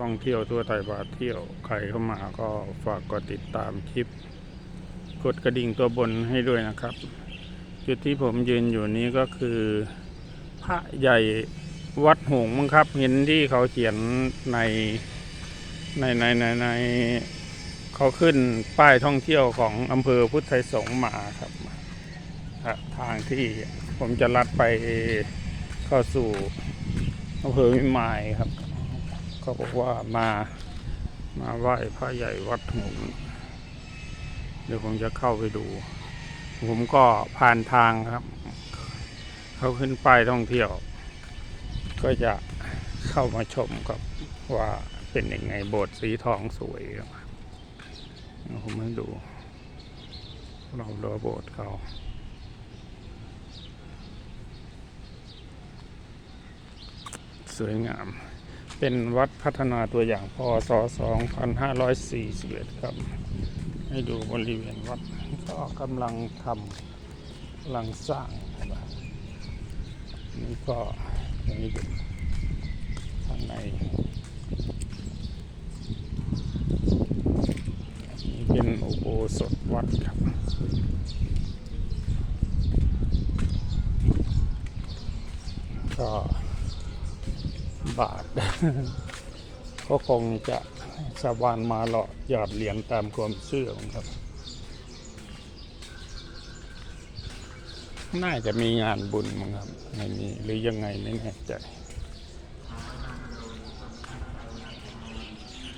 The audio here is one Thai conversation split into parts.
ท่องเที่ยวทั่วไทยพาเที่ยวใครเข้ามาก็ฝากกดติดตามคลิป กดกระดิ่งตัวบนให้ด้วยนะครับ จุดที่ผมยืนอยู่นี้ก็คือพระใหญ่วัดหงมั้งครับ เห็นที่เขาเขียนในในในในในเขาขึ้นป้ายท่องเที่ยวของอำเภอพุทธไทยสงมาครับทางที่ผมจะลัดไปเข้าสู่อำเภอพิมายครับ เขาบอกว่ามามาไหว้พระใหญ่วัดหงเดี๋ยวผมจะเข้าไปดู ผมก็ผ่านทางครับ เขาขึ้นป้ายท่องเที่ยว ก็จะเข้ามาชมครับว่าเป็นยังไงโบสถ์สีทองสวยผมให้ดูรอบรั้วโบสถ์เขาสวยงาม เป็นวัดพัฒนาตัวอย่างพศ 2541 ครับ ให้ดูบริเวณวัดก็กำลังทำกำลังสร้างนี่ก็อย่างนี้ดูข้างในนี่เป็นอุโบสถวัดครับก็ บาท ก็คงจะสวานมาหล่อหยอดเหรียญตามความเชื่อของครับ น่าจะมีงานบุญมั้งครับไม่มีหรือยังไงไม่แน่ใจ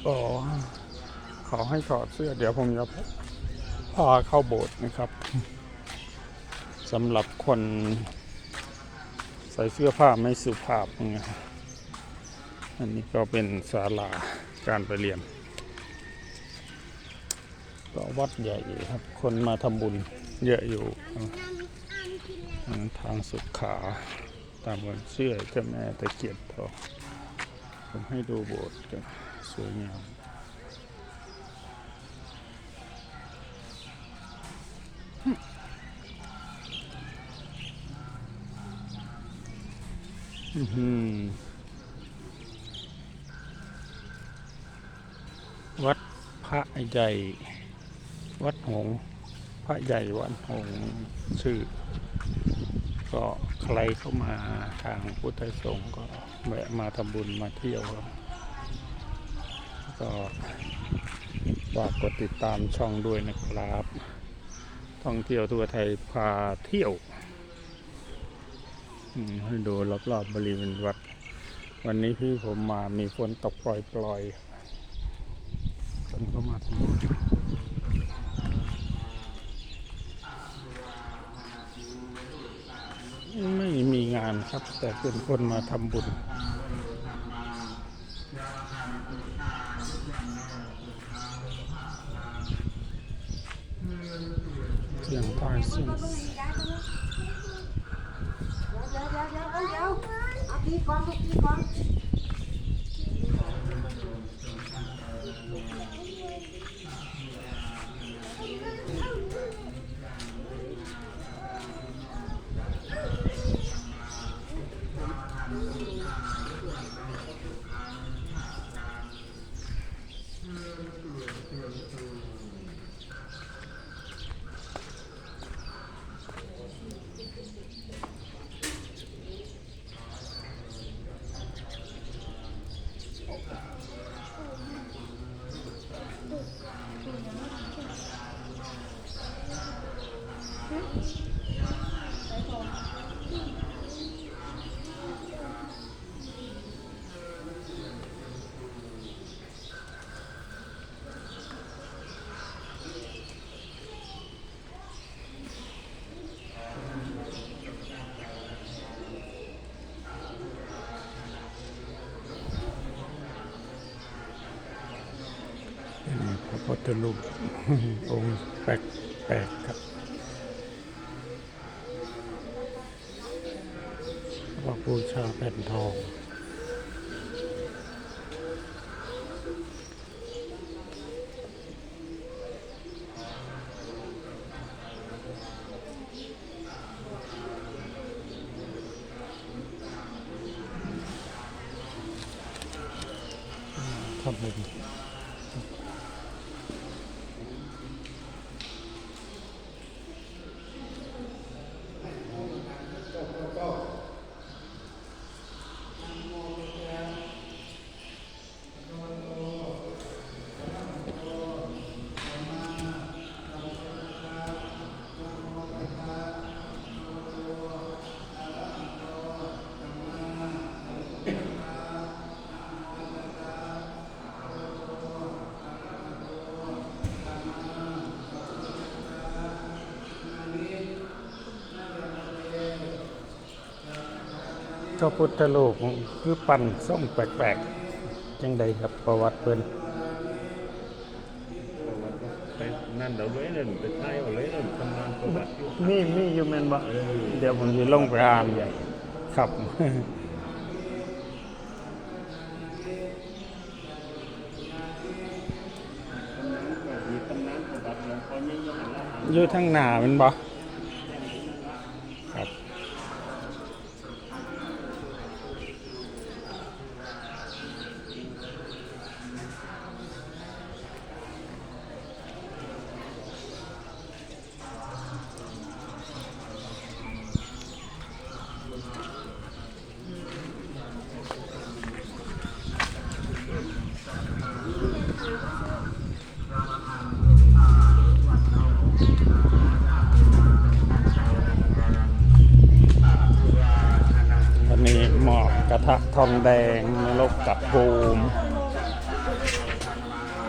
อ๋อขอให้ถอดเสื้อ เดี๋ยวผมจะพาเข้าโบสถ์นะครับสำหรับคนใส่เสื้อผ้าไม่สุภาพนะครับ อันนี้ก็เป็นศาลาการไปเรียนก็วัดใหญ่ครับ คนมาทำบุญเยอะอยู่ ทางสุขาตามความเชื่อเจ้าแม่ตะเกียบทองผมให้ดูโบสถ์กันสวยงามอื้อหือวัดพ ระใหญ่วัดหงพระใหญ่วัดหงส์ชื่อ ก็ใครเข้ามาทางพุทธสงฆ์ก็แวะมาทำบุญมาเที่ยวก็ฝากกดติดตามช่องด้วยนะครับ ท่องเที่ยวทั่วไทยพาเที่ยวให้ดูรอบๆบบริเวณวัด วันนี้พี่ผมมามีฝนตกปล่อยๆ คนนี้ก็มาทำบุญไม่มีงานครับ แต่เป็นคนมาทำบุญเสียงพายซิ่งเดี๋ยวเดี๋ยวเดี๋ยวเดี๋ยวเดี๋ยวเอาตีก่อนลูกตีก่อนเป็น พุทธรูปองค์แปลกๆครับว่าบูชาแผ่นทองททำบุญ พระพุทธรูปคือปั่นส่งแปลกๆจังใดครับประวัติเพิ่นไปนั่นเดี๋ยวเลยนั่นไปไทยเอาเลยนั่นทำงานประวัติอยู่มีมีอยู่แม่นบ่เดี๋ยวผมสิลงไปอ่านครับมีตำนานประวัติหลวงพ่อยิ่งยงหันละอยู่ทางหน้าแมันบ่ครับ วันนี้หมอกก ระทะทองแดงนรกกับภูมิ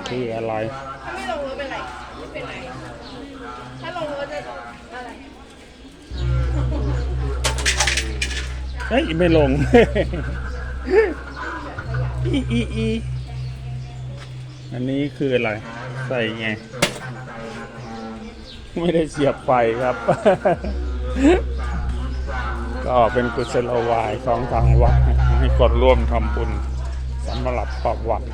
ที่อะไรถ้าไม่ลงรถเป็นไรไม่เป็นไรถ้าลงรถจะอะไรเฮ้ยไม่ลงอีอีอีอันนี้คืออะไร ใส่ไง ไม่ได้เสียบไฟครับ ก็เป็นกุศโลวายของทางวัด ให้คนร่วมทำบุญสำหรับประวัติ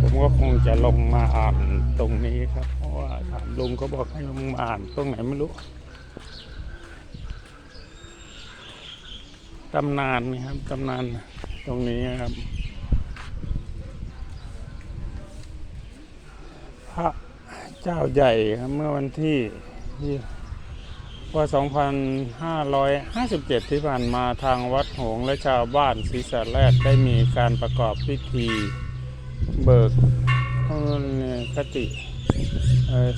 ผมก็คงจะลงมาอ่านตรงนี้ครับ เพราะว่าถามลุงเขาบอกให้ลงมาอ่านตรงไหนไม่รู้ตำนานนี่ครับตำนานตรงนี้ครับ พระเจ้าใหญ่ครับเมื่อวันที่ที่ พ2557 ที่ผ่านมาทางวัดหงและชาวบ้านศรีสะแรดได้มีการประกอบพิธีเบิกคติ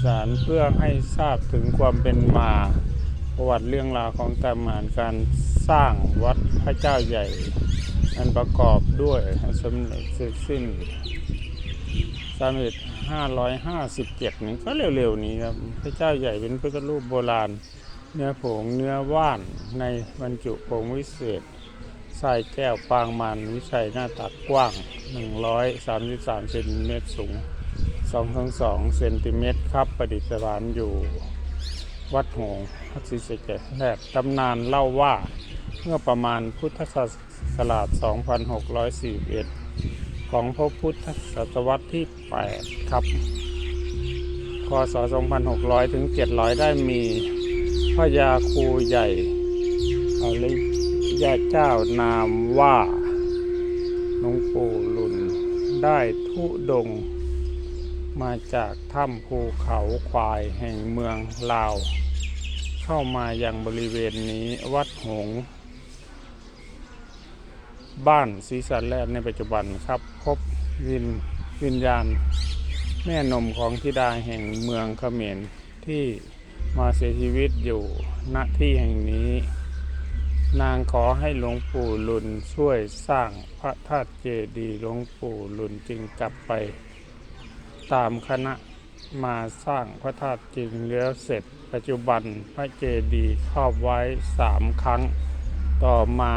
สารเพื่อให้ทราบถึงความเป็นมาประวัติเรื่องราวของตำนานการสร้างวัดพระเจ้าใหญ่ อันประกอบด้วยสมเด็จเสร็จสิ้นสมเอ็ดห้าร้อยห้าสิบเจ็ดนี่ก็เร็วๆนี้ครับ พระเจ้าใหญ่เป็นพุทธรูปโบราณ เนื้อผงเนื้อว่านในบรรจุผงวิเศษใส่แก้วปางมันวิชัยหน้าตักกว้าง 133เซนติเมตรสูง2-2เซนติเมตรครับประดิษฐานอยู่วัดหงส์พระศรีสะเกแรกตำนานเล่าว่าเมื่อประมาณพุทธศักราช 2641 ของพระพุทธศตวรรษที่ 8 ครับ คศ 2600 ถึง 700 ได้มี พระยาครูใหญ่อริยาเจ้านามว่าหลวงปู่หลุนได้ทุดง มาจากถ้ำภูเขาควายแห่งเมืองลาว เข้ามายังบริเวณนี้วัดหงบ้านศรีสันแรกในปัจจุบันครับ พบวินวิญญาณ แม่นมของธิดาแห่งเมืองเขมรที่ มาเสียชีวิตอยู่ณที่แห่งนี้ นางขอให้หลวงปู่ลุนช่วยสร้างพระธาตุเจดีย์หลวงปู่ลุนจึงกลับไป ตามคณะมาสร้างพระธาตุจริงแล้วเสร็จ ปัจจุบันพระเจดีย์ครอบไว้สามครั้ง ต่อมา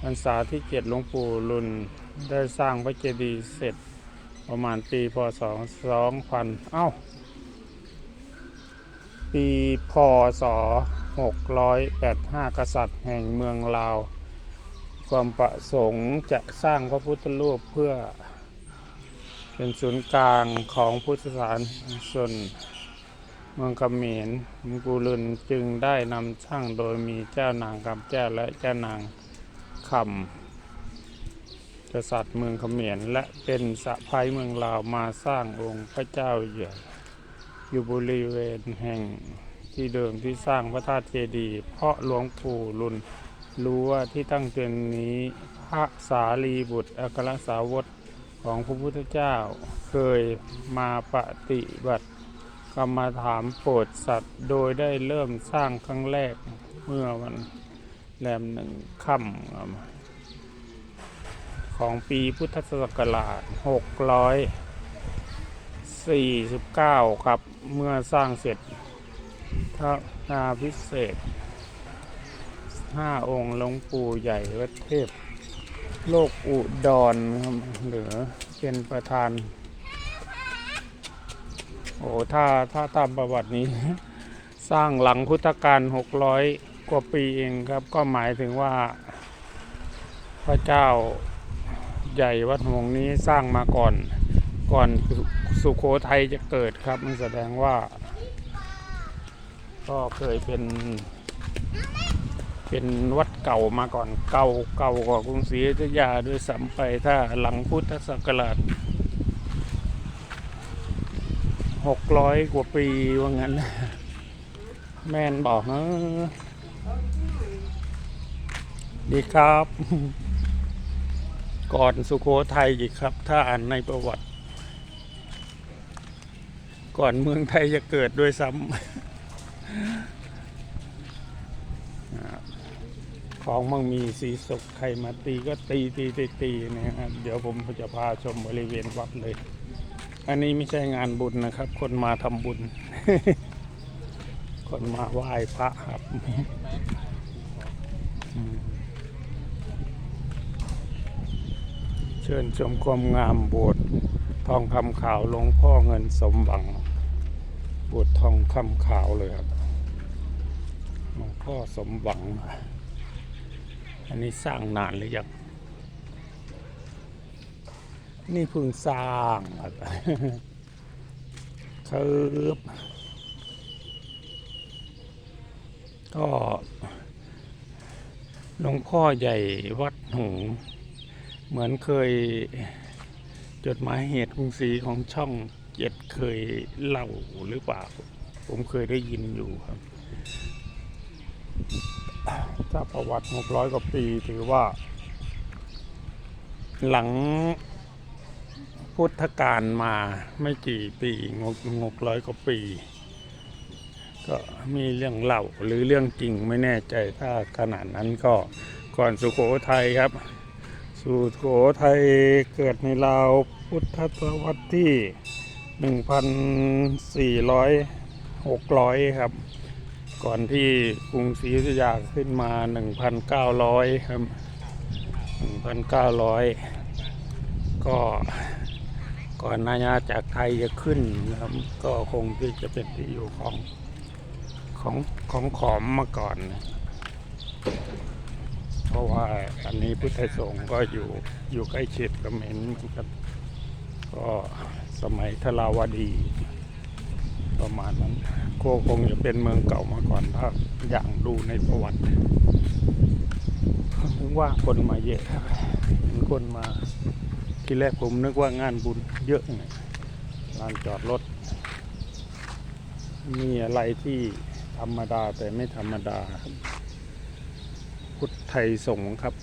พรรษาที่เจ็ดหลวงปู่รุนได้สร้างพระเจดีย์เสร็จประมาณปีพศ 2000 เอ้า ปีพศ 685 กษัตริย์แห่งเมืองลาว ความประสงค์จะสร้างพระพุทธรูปเพื่อ เป็นศูนย์กลางของพุทธศาสนาส่วนเมืองเขมรหลวงปู่รุนจึงได้นำช่างโดยมีเจ้านางกำแก้และเจ้านางคำกษัตริย์เมืองเขมรและเป็นสะพายเมืองลาวมาสร้างองค์พระเจ้าใหญ่ อยู่บริเวณแห่งที่เดิมที่สร้างพระธาตุเจดีย์เพราะหลวงปู่ลุนรู้ว่าที่ตั้งเจดีย์นี้พระสารีบุตรอัครสาวกของพระพุทธเจ้าเคยมาปฏิบัติกรรมฐานโปรดสัตว์ โดยได้เริ่มสร้างครั้งแรกเมื่อวันแรมหนึ่งค่ำของปีพุทธศักราช 49 ครับ เมื่อสร้างเสร็จทนาพิเศษห้าองค์หลวงปู่ใหญ่วัดเทพ โลกอุดรครับเหลือเป็นประธาน โอ้ถ้าถ้าตามประวัตินี้ สร้างหลังพุทธกาล600 กว่าปีเองครับ ก็หมายถึงว่า พระเจ้าใหญ่วัดหงนี้สร้างมาก่อนก่อน สุโขทัยจะเกิดครับ มันแสดงว่า ก็เคยเป็น เป็นวัดเก่ามาก่อนเก่าเก่ากว่ากรุงศรีอยุธยาด้วยซ้ำไปถ้าหลังพุทธศักราชหกร้อยกว่าปีว่างั้น แม่นบอกเออดีครับ ก่อนสุโขทัยอีกครับ ถ้าอ่านในประวัติ ก่อนเมืองไทยจะเกิดด้วยซ้ำของมังมีสีสุกใครมาตีก็ตีตีตีตีนะครับเดี๋ยวผมจะพาชมบริเวณวัดเลย อันนี้ไม่ใช่งานบุญนะครับ คนมาทำบุญ คนมาไหว้พระครับเชิญชมความงามโบสถ์ทองคำขาวหลวงพ่อเงินสมหวัง บสถ์ทองคำขาวเลยครับหลวงพ่อสมหวัง อันนี้สร้างนานหรือยัง นี่เพิ่งสร้างครับก็หลวงพ่อใหญ่วัดหงเหมือนเคยจดหมายเหตุกรุงศรีของช่อง เจ็ดเคยเล่าหรือเปล่า ผมเคยได้ยินอยู่ครับ ถ้าประวัติ600กว่าปีถือว่า หลังพุทธกาลมาไม่กี่ปีงกงกร้อยกว่าปี ก็มีเรื่องเล่าหรือเรื่องจริงไม่แน่ใจถ้าขนาดนั้นก็ก่อนสุโขทัยครับ สุโขทัยเกิดในราวพุทธศตวรรษที่ 1,400 600ครับ ก่อนที่กรุงศรีอยุธยาขึ้นมา1,900ครับ1,900ก็ก่อนนาญาจากไทยจะขึ้นนะครับ ก็คงที่จะเป็นที่อยู่ของของของขอมมาก่อน เพราะว่าอันนี้พุทธสงฆ์ก็อยู่อยู่ใกล้ชิดกับเมนเหมือนกันก็ สมัยทราวดี ประมาณนั้นก็คงจะเป็นเมืองเก่ามาก่อนถ้าอย่างดูในประวัติถึงว่าคนมาเยอะครับเห็นคนมาที่แรกผมนึกว่างานบุญเยอะไงลานจอดรถ มีอะไรที่ธรรมดาแต่ไม่ธรรมดา พุทธไทยสงครับ